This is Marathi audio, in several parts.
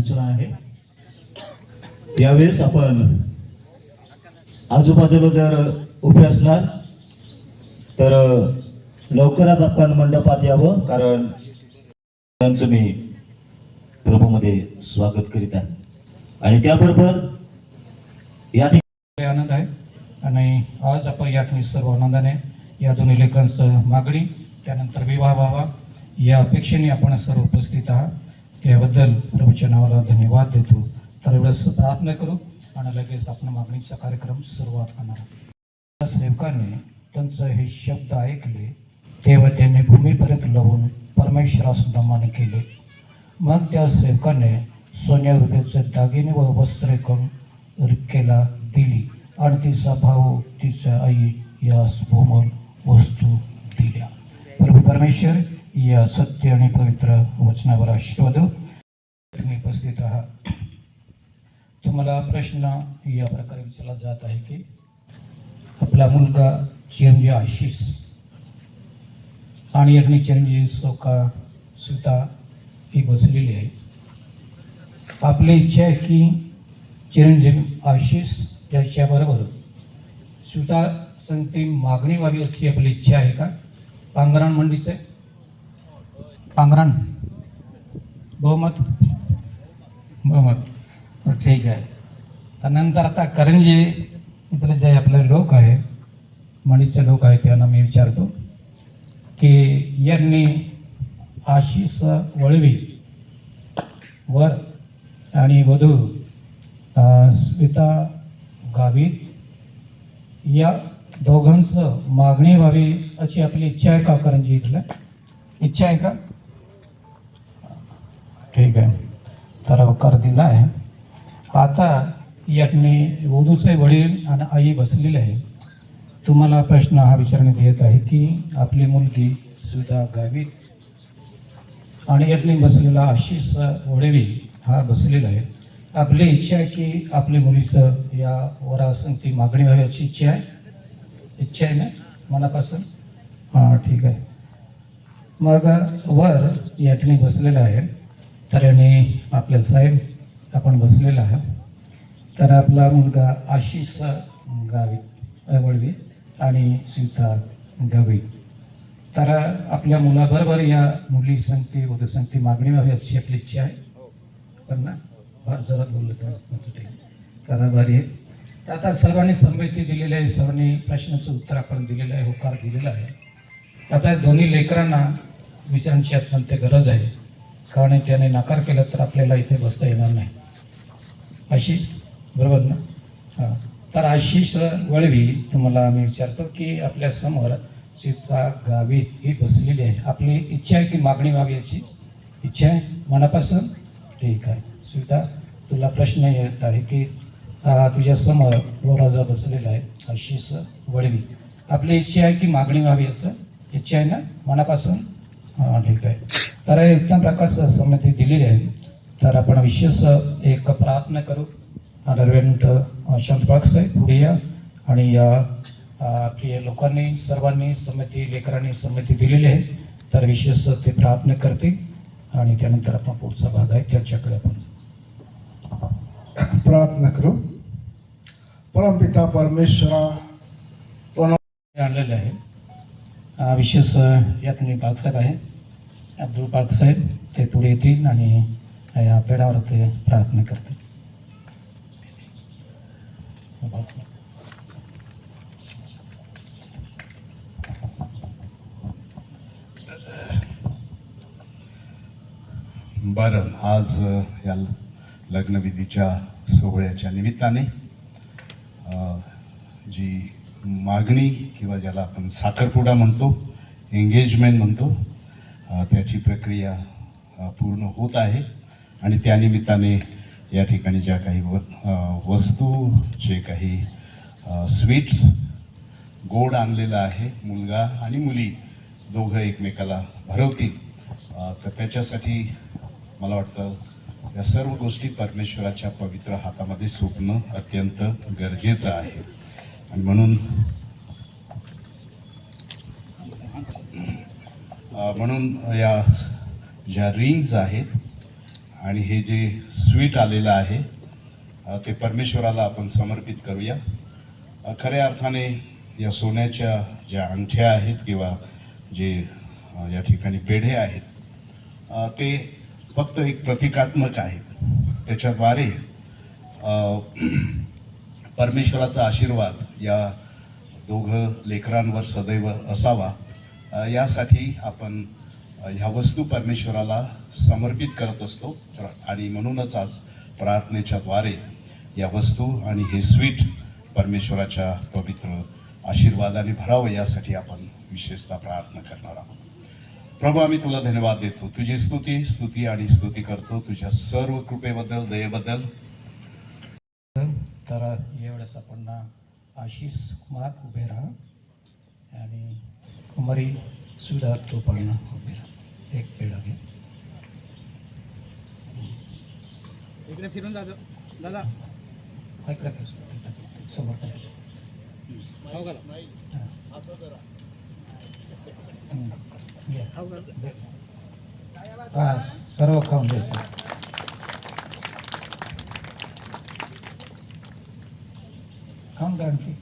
सूचना आहे. यावेळेस आपण आजूबाजूला जर उभे असणार तर लवकरात आपण मंडपात यावं कारण त्यांचं मी प्रभूमध्ये स्वागत करीत आहे. आणि त्याबरोबर या ठिकाणी आनंद आहे. आणि आज आपण या ठिकाणी सर्व आनंदाने या दोन्ही लेखकांचं मागणी त्यानंतर विवाह व्हावा या अपेक्षेने आपण सर्व उपस्थित आहात. त्याबद्दल प्रभूच्या नावाला धन्यवाद देतो. तर एवढंच प्रार्थना करू आणि लगेच आपण मागणीचा कार्यक्रम सुरुवात करणार त्या सेवकाने त्यांचं हे शब्द ऐकले तेव्हा त्यांनी भूमीपर्यंत लावून परमेश्वरास नमन केले. मग त्या सेवकाने सोन्या रुपयाचे दागिने व वस्त्रे करून रिक्केला दिली आणि तिचा भाऊ तिचा आई यास भूमल वस्तू दिल्या. प्रभू परमेश्वर या सत्य आणि पवित्र वचनावर आशीर्वाद तुम्ही उपस्थित आहात. तुम्हाला प्रश्न या प्रकारे विचारला जात आहे की आपला मुलगा चिरंजी आशिष आणि अग्नि चिरंजी सोका सुता ही बसलेली आहे आपली इच्छा आहे की चिरंजीव आशिष त्याच्याबरोबर सुता संगती मागणी व्हावी अशी आपली इच्छा आहे का? पांघरण आहे? पांघरण? बहुमत? बहुमत. ठीक आहे. त्यानंतर आता करंजे इथले जे आपले लोक आहे मणीचे लोक आहे त्यांना मी विचारतो की यांनी आशिष वळवी वर आणि वधू स्मिता गावित या दोघांचं मागणी व्हावी अशी आपली इच्छा आहे का करंजी इथल्या? इच्छा आहे का? ठीक आहे. तर होकार दिला आहे. आता यातनी वधूचे वडील आणि आई बसलेले आहे. तुम्हाला प्रश्न हा विचारण्यात येत आहे की आपली मुलगी सुधा गावित आणि यातनी बसलेला आशिष वडेवी हा बसलेला आहे. आपली इच्छा आहे की आपल्या मुलीचं या वरासंगती मागणी व्हावी अशी इच्छा आहे? इच्छा आहे ना मनापासून? हां ठीक आहे. मग वर या बसलेला आहे. तर आपल्याला साहेब आपण बसलेला आहात. तर आपला मुलगा आशिष गावी वळवी आणि सीता गावी. तर आपल्या मुलाबरोबर या मुली संगती वधू संगती मागणी व्हावी अशी आपली इच्छा आहे. पण ना फार जरा बोललं तर भारी आहे. तर आता सर्वांनी संमती दिलेली आहे सर्वांनी प्रश्नाचं उत्तर आपण दिलेलं आहे होकार दिलेला आहे. आता दोन्ही लेकरांना विचारांची अत्यंत गरज आहे. कारण त्याने नकार केला तर आपल्याला इथे बसता येणार नाही. आशिष बरोबर ना? हां. तर आशिष वळवी तुम्हाला आम्ही विचारतो की आपल्यासमोर सीता गावी ही बसलेली आहे. आपली इच्छा आहे की मागणी व्हावी याची इच्छा आहे? मनापासून? ठीक आहे. सीता तुला प्रश्न येत आहे की तुझ्यासमोर तुझ्या समोर बसलेला आहे आशिष वळवी. आपली इच्छा आहे की मागणी व्हावी असं इच्छा आहे ना? मनापासून? ठीक आहे. तर उत्तम प्रकाश संमती दिलेली आहे. तर आपण विशेष एक प्रार्थना करू. रेव्हरंट शांत पाक्स आहे पुढे या. आणि या प्रिय लोकांनी सर्वांनी संमती लेकरांनी संमती दिलेली आहे. तर विशेष ते प्रार्थना करते. आणि त्यानंतर आपण पुढचा भाग आहे. त्याच्याकडे आपण प्रार्थना करू. परमपिता परमेश्वरा आणलेलं आहे. विशेष अ, यात मी पाकसाहेब आहे. अब्दुल पाकसाहेब ते पुढे येतील आणि या पेडावर ते प्रार्थना करतील. बरं आज या लग्नविधीच्या सोहळ्याच्या निमित्ताने जी मागणी किंवा ज्याला आपण साखरपुडा म्हणतो एंगेजमेंट म्हणतो त्याची प्रक्रिया पूर्ण होत आहे आणि त्यानिमित्ताने या ठिकाणी ज्या काही व वस्तू जे काही स्वीट्स गोड आणलेलं आहे मुलगा आणि मुली दोघं एकमेकाला भरवतील तर त्याच्यासाठी मला वाटतं या सर्व गोष्टी परमेश्वराच्या पवित्र हातामध्ये सोपणं अत्यंत गरजेचं आहे. आणि म्हणून म्हणून या ज्या रिंग्ज आहेत आणि हे जे स्वीट आलेलं आहे ते परमेश्वराला आपण समर्पित करूया. खऱ्या अर्थाने या सोन्याच्या ज्या अंगठ्या आहेत किंवा जे या ठिकाणी पेढे आहेत ते फक्त एक प्रतिकात्मक आहेत. त्याच्याद्वारे परमेश्वराचा आशीर्वाद या दोघं लेकरांवर सदैव असावा. यासाठी आपण ह्या वस्तू परमेश्वराला समर्पित करत असतो. आणि म्हणूनच आज प्रार्थनेच्याद्वारे या वस्तू आणि हे स्वीट परमेश्वराच्या पवित्र आशीर्वादाने भरावं यासाठी आपण विशेषतः प्रार्थना करणार आहोत. प्रभू आम्ही तुला धन्यवाद देतो. तुझी स्तुती स्तुती आणि स्तुती करतो. तुझ्या सर्व कृपेबद्दल दयेबद्दल. तर एवढ्याच आपण आशिष कुमार उभे राहा. आणि कुमारी सुधा तो पण उभे राहा एक पेढा घे इकडे फिरून जातो दादा। ऐकलं का समोर हं. हा सर्व खाऊन घ्यायचं खाऊन घ्या आणखी.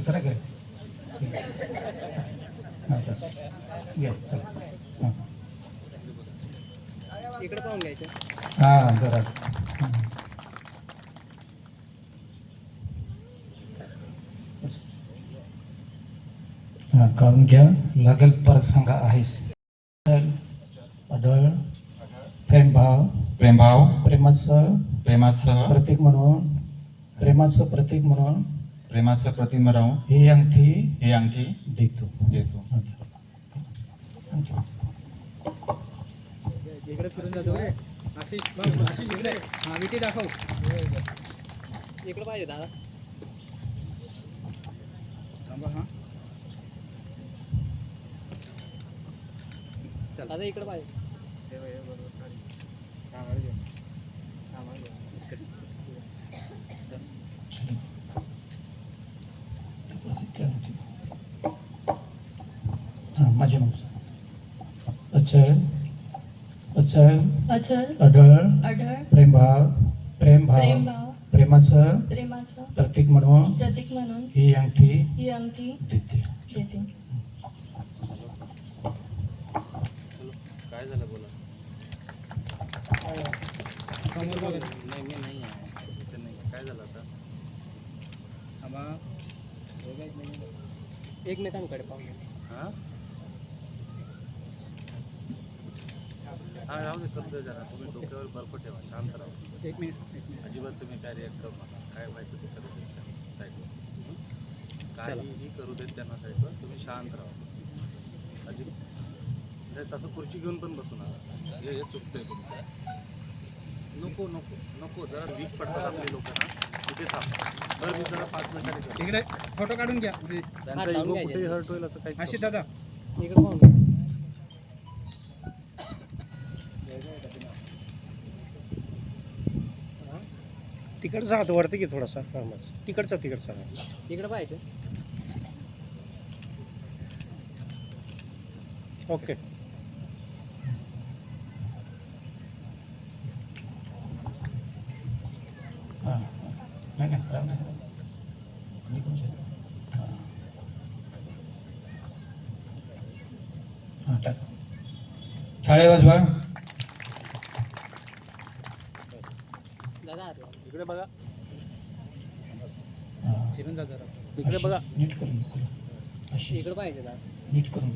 दुसरा घे हां चल. घे चल. हां. इकडे पाहून घ्यायचं. हां जरा. हां. काढून घ्या. लागेल परत सांगा आहेस. अडळ प्रेमभाव प्रेमभाव प्रेमाचं. प्रेमासह प्रतीक म्हणून. प्रेमाचं प्रतीक म्हणून. प्रेमाचं प्रतिमा राहून ही अंगठी ही अंगठी देतो. देतो. इकडे फिरून जातो रे. आशिष भाऊ आशिष इकडे. हा विटी दाखव. इकडे पाहिजे दादा. थांबा हा. चल. दादा इकडे पाहिजे हां माझे नाव अचल अचल अचल अडळ अढळ प्रेमभाव प्रेमभाव प्रेमाचं प्रेमाचं प्रतीक म्हणून प्रतीक म्हणून ही अंगठी ही अंगठी देते. देते. समोर बघा. नाही मी नाही आहे. काय झालं आता? थांबा. एकमेकांकडे पाहून हा? हा राहू दे करू दे जरा. तुम्ही डोक्यावर बर्फ ठेवा शांत राहा. एक मिनिट एक मिनिट. अजिबात तुम्ही काय रिॲक्ट करू नका. काय व्हायचं ते करू देत साईडवर काहीही करू देत त्यांना साईडवर तुम्ही शांत राहा. अजिबात. नाही तसं खुर्ची घेऊन पण बसू नका. हे हे चुकतंय तुमचं. नको नको नको. जरा वीक पडतात आपले लोक ना. तिथे थांब. बरं मी जरा पाच मिनिटांनी. इकडे फोटो काढून घ्या. त्यांचा इगो कुठेही हर्ट होईल असं काही दादा. इकडे तिकडचा हात वरती घे थोडासा तिकडचा तिकडचा. इकडे पाहिजे ओके. हां. हां. हां टाळे वाजवा इकडे बघा. फिरून जा जरा. इकडे बघा. नीट करून इकडे पाहिजे दादा नीट करून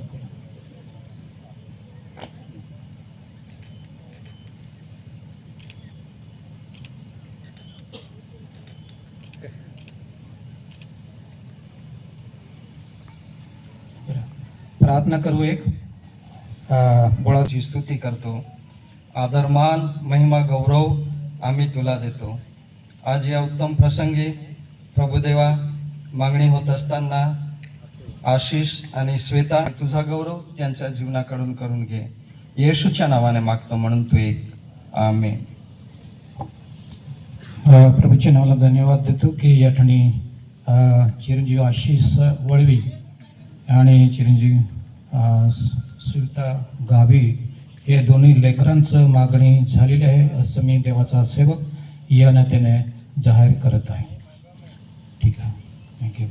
प्रार्थना करू एक. अ, बोळा ची स्तुती करतो. आदरमान महिमा गौरव आम्ही तुला देतो. आज या उत्तम प्रसंगी प्रभुदेवा मागणी होत असताना आशिष आणि श्वेता तुझा गौरव त्यांच्या जीवनाकडून करून घे. येशूच्या नावाने मागतो म्हणून तू एक. आमे प्रभूच्या नावाला धन्यवाद देतो की या ठिकाणी चिरंजीव आशिष वळवी आणि चिरंजीव श्वेता गावी हे दोन्ही लेकरांचं मागणी झालेली आहे. असं मी देवाचा सेवक या नात्याने जाहीर करत आहे. ठीक आहे. थँक्यू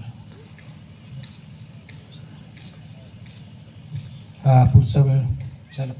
हा पुढचा वेळ. चला.